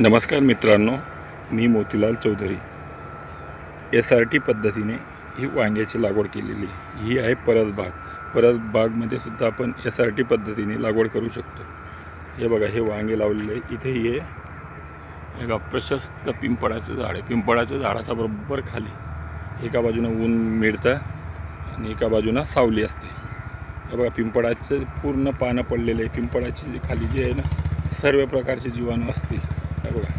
नमस्कार मित्रांनो मी Motilal Chaudhary. S R T पद्धतीने ही वांग्याची लागवड केलेली. आहे. ही आहे परसबाग परसबागमध्ये सुद्धा आपण एस आर टी पद्धतीने लागवड करू शकतो. हे बघा हे वांगे लावलेले इथे हे एका प्रशस्त पिंपळाचं झाड आहे. पिंपळाच्या झाडाचा बरोबर खाली एका बाजूनं ऊन मिळतं आणि एका बाजूनं सावली असते. हे बघा पिंपळाचं पूर्ण पानं पडलेले आहे. पिंपळाची जी खाली जी आहे ना सर्व प्रकारचे जीवाणू असतील. बघा.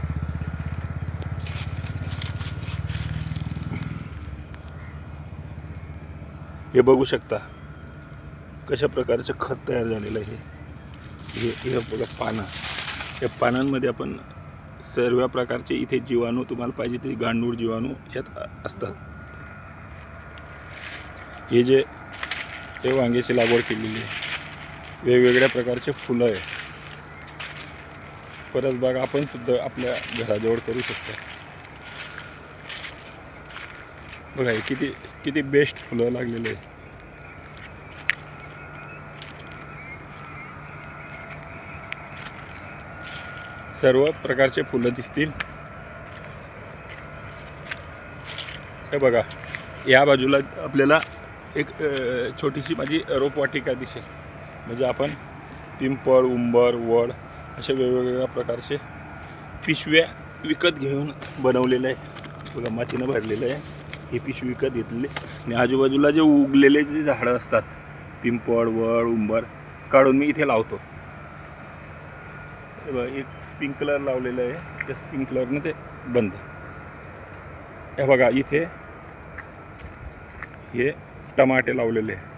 हे बघू शकता कशा प्रकारचं खत तयार झालेलं आहे. हे हे बघा पानं. या पानांमध्ये आपण सर्व प्रकारचे इथे जीवाणू तुम्हाला पाहिजे ते गांडूळ जीवाणू यात असतात. हे जे हे वांग्याची लागवड केलेली आहे. वेगवेगळ्या प्रकारचे फुलं आहे. परसबाग आपण सुद्धा आपल्या घराजवळ करू शकतो. बघा हे किती किती बेस्ट फुलं लागलेले आहे सर्व प्रकारचे फुलं दिसतील. हे बघा या बाजूला आपल्याला एक छोटीशी माझी रोपवाटिका दिसेल. म्हणजे आपण पिंपळ उंबर वड अशा वेगवेगळ्या प्रकारचे पिशव्या विकत घेऊन बनवलेलं आहे बघा मातीनं भरलेलं आहे. हे पिशवी विकत घेतलेली. आणि आजूबाजूला जे उगलेले जे झाडं असतात पिंपळ वड उंबर काढून मी इथे लावतो. हे बघा एक स्प्रिंकलर लावलेलं आहे. त्या स्प्रिंकलरनं ते बंद. हे बघा इथे हे टमाटे लावलेले आहे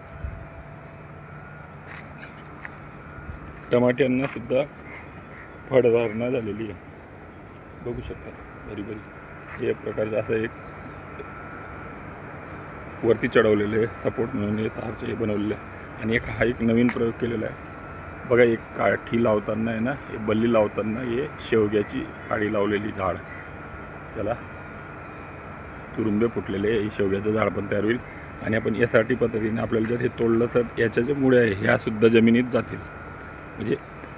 टमाट्यांना सुद्धा फळधारणा झालेली आहे. बघू शकता बरी बरी. हे प्रकारचं असं एक वरती चढवलेले आहे सपोर्ट म्हणून हे तारचे हे बनवलेले आहे. आणि एक हा एक नवीन प्रयोग केलेला आहे. बघा एक काठी लावताना आहे ना हे बल्ली लावताना हे शेवग्याची काळी लावलेली झाड त्याला तुरुंबे फुटलेले आहे. हे शेवग्याचं झाड पण तयार होईल. आणि आपण यासाठी पद्धतीने आपल्याला जर हे तोडलं तर याच्या ज्या मुळे आहे ह्यासुद्धा जमिनीत जातील. म्हणजे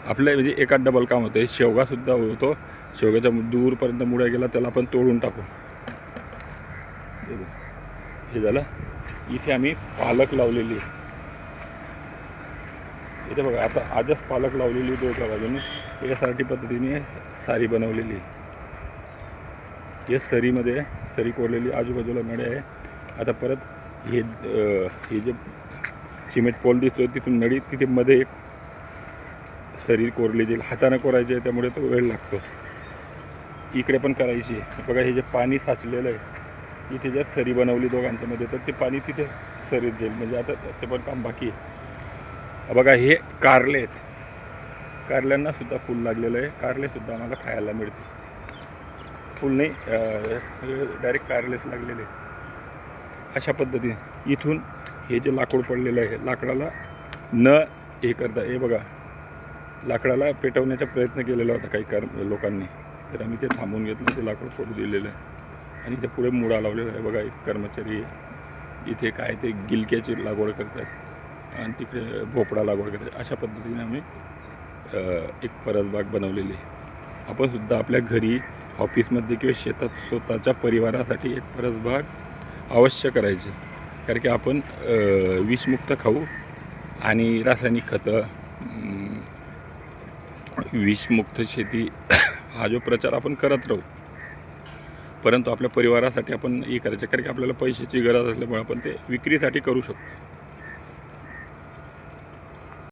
आपल्या म्हणजे एका डबल काम होतं शेवगासुद्धा होतो. शेवग्याच्या दूरपर्यंत मुळ्या गेला त्याला आपण तोडून टाकू. हे झालं. इथे आम्ही पालक लावलेली आहे. इथे बघा आता आजच पालक लावलेली दोघा बाजूने. यासाठी पद्धतीने सारी बनवलेली आहे. हे सरीमध्ये सरी कोरलेली आजूबाजूला नळे आहे. आता परत हे हे जे सिमेंट पोल दिसतोय तिथून नळी तिथे मध्ये एक शरीर कोरली जाईल हाताने कोरायची आहे त्यामुळे तो वेळ लागतो. इकडे पण करायची आहे. बघा हे जे पाणी साचलेलं आहे इथे जर सरी बनवली दोघांच्यामध्ये तर ते पाणी तिथे सरीत जाईल. म्हणजे आता ते पण काम बाकी आहे. बघा हे कारले आहेत. कारल्यांना सुद्धा फूल लागलेलं आहे. कारलेसुद्धा आम्हाला खायला मिळते फूल नाही डायरेक्ट कारलेच लागलेले अशा पद्धतीने. इथून हे जे लाकूड पडलेलं आहे लाकडाला न हे करता हे बघा लाकडाला पेटवण्याचा प्रयत्न केलेला होता काही कर लोकांनी. तर आम्ही ते थांबवून घेतलं ते लाकूड पडू दिलेलं. आहे आणि ते पुढे मुळा लावलेला आहे बघा एक कर्मचारी इथे काय ते गिलक्याची लागवड करतात आणि तिकडे भोपळा लागवड करतात. अशा पद्धतीने आम्ही एक परसबाग बनवलेली आहे. आपणसुद्धा आपल्या घरी ऑफिसमध्ये किंवा शेतात स्वतःच्या परिवारासाठी एक परसबाग अवश्य करायची. कारण की आपण विषमुक्त खाऊ आणि रासायनिक खतं विषमुक्त शेती हा जो प्रचार आपण करत राहू परंतु आपल्या परिवारासाठी आपण हे करायचं कारण की आपल्याला पैशाची गरज असल्यामुळे आपण ते विक्रीसाठी करू शकतो.